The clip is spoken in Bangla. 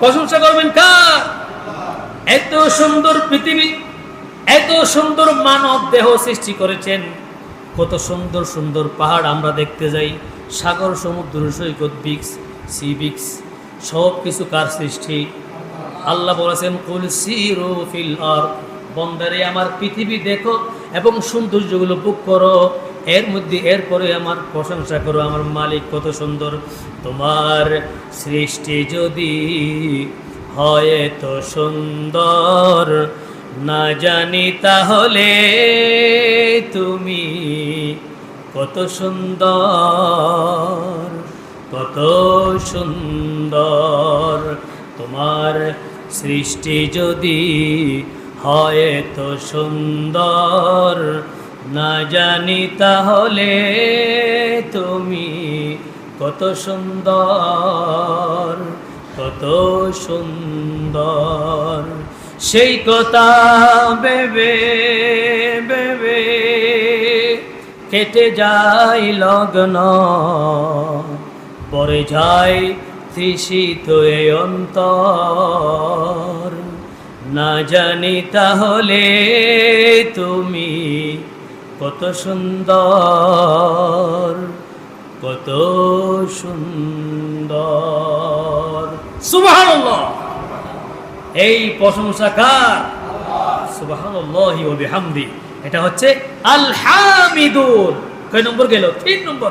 প্রশংসা করবেন কার? এত সুন্দর পৃথিবী, এত সুন্দর মানব দেহ সৃষ্টি করেছেন, কত সুন্দর সুন্দর পাহাড় আমরা দেখতে যাই, সাগর, সমুদ্র, সৈকত বিক্স সি বিক্স সব কিছু কার সৃষ্টি? আল্লাহ বলেছেন, কুল সিরু আর বন্দারে আমার পৃথিবী দেখো এবং সৌন্দর্যগুলো বুক করো। এর মধ্যে এরপরে আমার প্রশংসা করো, আমার মালিক কত সুন্দর। তোমার সৃষ্টি যদি হয় তো সুন্দর, না জানি তাহলে তুমি কত সুন্দর কত সুন্দর। তোমার সৃষ্টি যদি হয় তো সুন্দর না জানি তাহলে তুমি কত সুন্দর কত সুন্দর। সেই কথা বেবে বেবে কেটে যায় লগ্ন পরে যায় তৃষিত অন্তর। না জানি তাহলে তুমি কত সুন্দর কত সুন্দর। সুবহানাল্লাহ। এই প্রশংসা কার? বিহামদি। এটা হচ্ছে আলহামিদুন। কয় নম্বর গেল? তিন নম্বর।